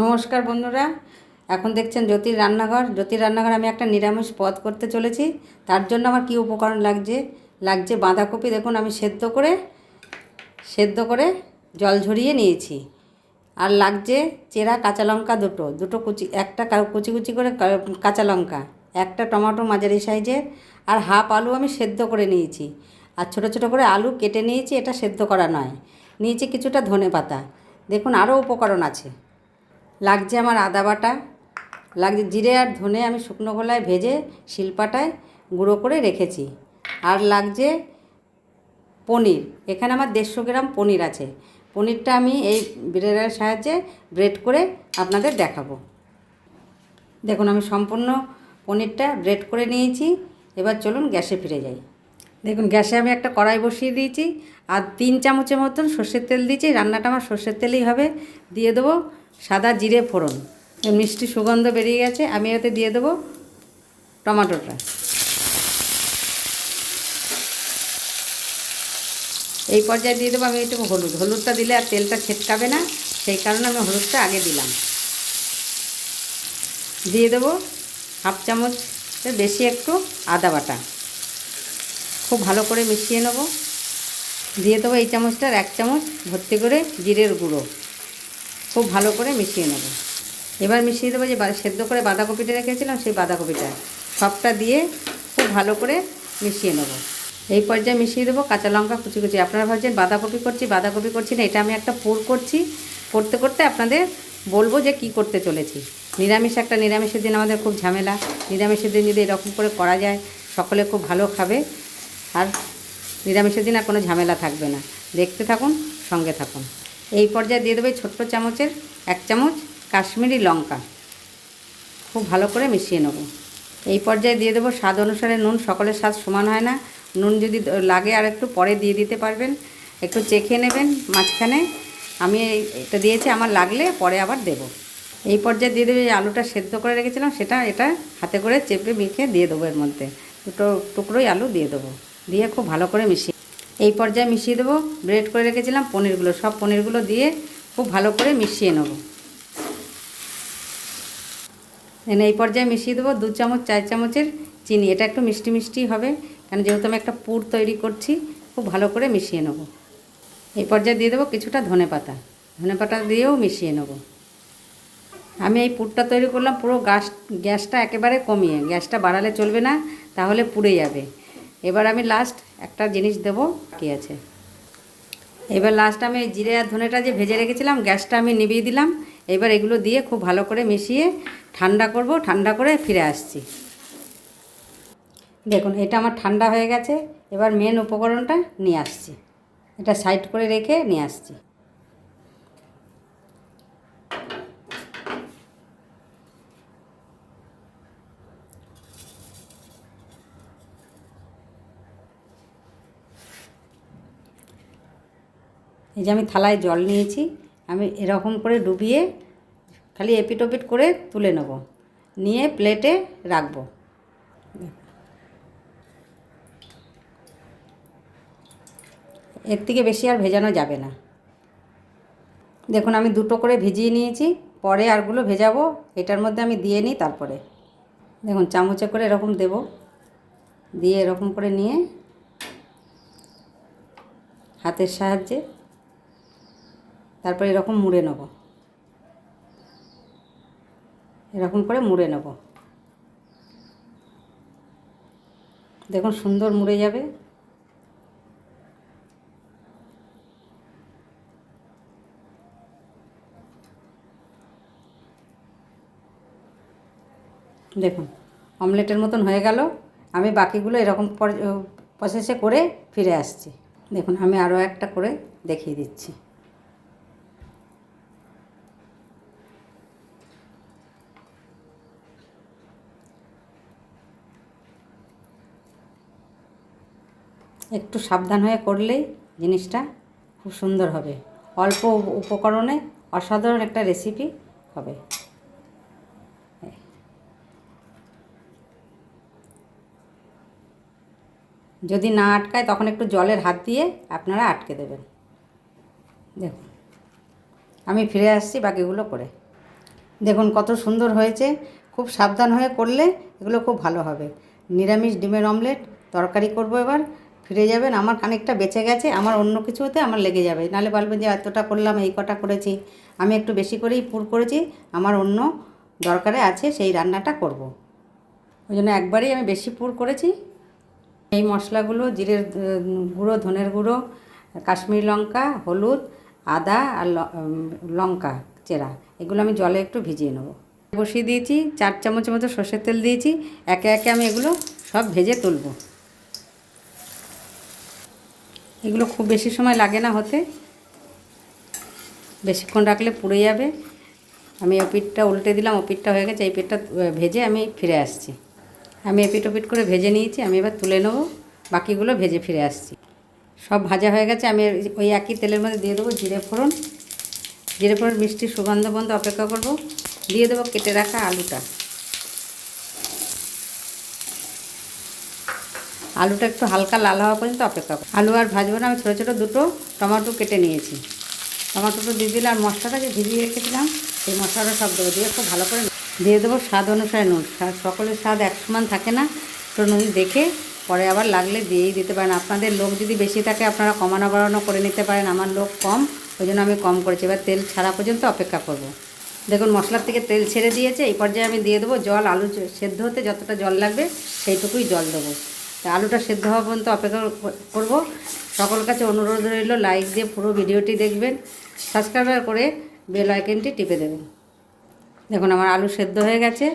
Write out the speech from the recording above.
নমস্কার বন্ধুরা, এখন দেখছেন জ্যোতির রান্নাঘর। জ্যোতির রান্নাঘর আমি একটা নিরামিষ পদ করতে চলেছি। তার জন্য আমার কী উপকরণ লাগছে? লাগছে বাঁধাকপি। দেখুন, আমি সেদ্ধ করে সেদ্ধ করে জল ঝরিয়ে নিয়েছি। আর লাগছে চেরা কাঁচা লঙ্কা দুটো। দুটো কুচি, একটা কুচি কুচি করে কাঁচা লঙ্কা, একটা টমেটো মাঝারি সাইজের, আর হাফ আলু আমি সেদ্ধ করে নিয়েছি। আর ছোটো ছোটো করে আলু কেটে নিয়েছি, এটা সেদ্ধ করা নয়। নিয়েছি কিছুটা ধনে পাতা দেখুন, আরও উপকরণ আছে। লাগছে আমার আদা বাটা। লাগছে জিরে আর ধনে আমি শুকনো গলায় ভেজে শিলপাটায় গুঁড়ো করে রেখেছি। আর লাগছে পনির। এখানে আমার দেড়শো গ্রাম পনির আছে। পনিরটা আমি এই ব্রেডের সাহায্যে ব্রেড করে আপনাদের দেখাবো। দেখুন, আমি সম্পূর্ণ পনিরটা ব্রেড করে নিয়েছি। এবার চলুন গ্যাসে ফিরে যাই। দেখুন, গ্যাসে আমি একটা কড়াই বসিয়ে দিয়েছি। আর তিন চামচের মতন সর্ষের তেল দিয়েছি। রান্নাটা আমার সর্ষের তেলেই হবে। দিয়ে দেবো সাদা জিরে ফোড়ন। মিষ্টি সুগন্ধ বেরিয়ে গেছে, আমি এতে দিয়ে দেবো টমাটোটা। এই পর্যায়ে দিয়ে দেবো আমি একটু হলুদ। হলুদটা দিলে আর তেলটা ছেটকাবে না, সেই কারণে আমি হলুদটা আগে দিলাম। দিয়ে দেবো হাফ চামচ বেশি একটু আদা বাটা। খুব ভালো করে মিশিয়ে নেব। দিয়ে দেবো এই চামচটার এক চামচ ভর্তি করে জিরের গুঁড়ো। খুব ভালো করে মিশিয়ে নেব। এবার মিশিয়ে দেবো যে সেদ্ধ করে বাঁধাকপিটা রেখেছিলাম সেই বাঁধাকপিটা। সবটা দিয়ে খুব ভালো করে মিশিয়ে নেব। এই পর্যায়ে মিশিয়ে দেবো কাঁচা লঙ্কা কুচি কুচি। আপনারা ভাবছেন বাঁধাকপি করছি বাঁধাকপি করছি না, এটা আমি একটা পুর করছি। করতে করতে আপনাদের বলব যে কি করতে চলেছি। নিরামিষ একটা নিরামিষের দিন আমাদের খুব ঝামেলা। নিরামিষের দিন যদি এরকম করে করা যায়, সকলে খুব ভালো খাবে। আর নিরামিষের দিন আর কোনো ঝামেলা থাকবে না। দেখতে থাকুন, সঙ্গে থাকুন। এই পর্যায়ে দিয়ে দেবে ছোট্ট চামচের এক চামচ কাশ্মীরি লঙ্কা। খুব ভালো করে মিশিয়ে নেব। এই পর্যায়ে দিয়ে দেবো স্বাদ অনুসারে নুন, সকলের স্বাদ সমান হয় না। নুন যদি লাগে আর একটু পরে দিয়ে দিতে পারবেন। একটু চেখে নেবেন, মাঝখানে। আমি এটা দিয়েছি, আমার লাগলে পরে আবার দেব। এই পর্যায়ে দিয়ে দেবে যে আলুটা সেদ্ধ করে রেখেছিলাম, সেটা এটা হাতে করে চেপে মেখে দিয়ে দেবো এর মধ্যে। দুটো টুকরোই আলু দিয়ে দেবো। দিয়ে খুব ভালো করে মিশিয়ে এই পর্যায়ে মিশিয়ে দেবো। ব্রেড করে রেখেছিলাম, পনিরগুলো। সব পনিরগুলো দিয়ে খুব ভালো করে মিশিয়ে নেব। এই পর্যায়ে মিশিয়ে দেবো দু চামচ, চার চামচের চিনি। এটা একটু মিষ্টি মিষ্টি হবে, কারণ যেহেতু আমি একটা পুর তৈরি করছি, খুব ভালো করে মিশিয়ে নেব। এই পর্যায়ে দিয়ে দেবো কিছুটা ধনে পাতা। ধনে পাতা দিয়েও মিশিয়ে নেব। আমি এই পুরটা তৈরি করলাম, পুরো গ্যাস, গ্যাসটা একেবারে কমিয়ে। গ্যাসটা বাড়ালে চলবে না, তাহলে পুড়ে যাবে। এবার আমি লাস্ট একটা জিনিস দেব, কি আছে? এবার লাস্ট আমি জিরে আর ধনেটা যে ভেজে রেখেছিলাম, গ্যাসটা আমি নিভিয়ে দিলাম। এবার এগুলো দিয়ে খুব ভালো করে মিশিয়ে ঠান্ডা করব, ঠান্ডা করে ফিরে আসছি। দেখুন, এটা আমার ঠান্ডা হয়ে গেছে। এবার মেন উপকরণটা নিয়ে আসছি। এটা সাইড করে রেখে নিয়ে আসছি। এই যে আমি থালায় জল নিয়েছি, আমি এরকম করে ডুবিয়ে খালি এপিট ওপিট করে তুলে নেব। নিয়ে প্লেটে রাখব। এর থেকে বেশি আর ভেজানো যাবে না। দেখুন, আমি দুটো করে ভিজিয়ে নিয়েছি, পরে আরগুলো ভেজাবো, এটার মধ্যে আমি দিয়ে নিই তারপরে। দেখুন, চামচে করে এরকম দেব। দিয়ে এরকম করে নিয়ে হাতের সাহায্যে তারপরে এরকম মুড়ে নেব। এরকম করে মুড়ে নেব। দেখুন সুন্দর মুড়ে যাবে। দেখুন, অমলেটের মতন হয়ে গেল। আমি বাকিগুলো এরকম প্রসেসে করে ফিরে আসছি। দেখুন, আমি আরও একটা করে দেখিয়ে দিচ্ছি। একটু সাবধান হয়ে করলেই জিনিসটা খুব সুন্দর হবে। অল্প উপকরণে অসাধারণ একটা রেসিপি হবে। যদি না আটকায় তখন একটু জলের হাত দিয়ে আপনারা আটকে দেবেন। দেখুন, আমি ফিরে আসছি বাকিগুলো করে। দেখুন কত সুন্দর হয়েছে। খুব সাবধান হয়ে করলে এগুলো খুব ভালো হবে। নিরামিষ ডিমের অমলেট তরকারি করব এবার। ফিরে যাবেন, আমার খানিকটা বেঁচে গেছে, আমার অন্য কিছু হতে আমার লেগে যাবে। নাহলে বলবেন যে, এতটা করলাম, এই কটা করেছি। আমি একটু বেশি করেই পুর করেছি, আমার অন্য দরকারে আছে, সেই রান্নাটা করব। ওই জন্য একবারেই আমি বেশি পুর করেছি। এই মশলাগুলো, জিরের গুঁড়ো, ধনের গুঁড়ো, কাশ্মীরি লঙ্কা, হলুদ, আদা আর লঙ্কা, চেরা, এগুলো আমি জলে একটু ভিজিয়ে নেব। বসিয়ে দিয়েছি, চার চামচের মতো সর্ষের তেল দিয়েছি, একে একে আমি এগুলো সব ভেজে তুলব। এগুলো খুব বেশি সময় লাগে না হতে। বেশিক্ষণ রাখলে পুড়ে যাবে। আমি ও পিঠটা উল্টে দিলাম, ও পিঠটা হয়ে গেছে, এই পিঠটা ভেজে আমি ফিরে আসছি। আমি এপিট ওপিট করে ভেজে নিয়েছি, আমি এবার তুলে নেব, বাকিগুলো ভেজে ফিরে আসছি। সব ভাজা হয়ে গেছে, আমি ওই একই তেলের মধ্যে দিয়ে দেবো জিরে ফোড়ন। জিরে ফোড়ন মিষ্টি সুগন্ধ বন্ধ অপেক্ষা করব। দিয়ে দেবো কেটে রাখা আলুটা। আলুটা একটু হালকা লাল হওয়া পর্যন্ত অপেক্ষা করব আলু আর ভাজবো না, আমি ছোটো ছোটো দুটো টমেটো কেটে নিয়েছি। টমেটোটা দিয়ে দিলে আর মশলাটা যে ভিজিয়ে রেখেছিলাম। সেই মশলাটা সব দেবো, দিয়ে খুব ভালো করে দিয়ে দেবো স্বাদ অনুসারে নুন। সকলের স্বাদ এক সমান থাকে না, তো নুন দেখে পরে আবার লাগলে দিয়েই দিতে পারেন। আপনাদের লোক যদি বেশি থাকে, আপনারা কমানো বাড়ানো করে নিতে পারেন। আমার লোক কম, ওই জন্য আমি কম করেছি। এবার তেল ছাড়া পর্যন্ত অপেক্ষা করব। দেখুন, মশলার থেকে তেল ছেড়ে দিয়েছে। এই পর্যায়ে আমি দিয়ে দেবো জল। আলু সেদ্ধ হতে যতটা জল লাগবে, সেইটুকুই জল দেবো। আলুটা সেদ্ধ হওয়া পর্যন্ত অপেক্ষা করব। সকল কাছে অনুরোধ রইল লাইক দিয়ে পুরো ভিডিওটি দেখবেন। সাবস্ক্রাইবার করে বেল আইকনটি টিপে দেবেন। দেখুন, আমার আলু সেদ্ধ হয়ে গেছে।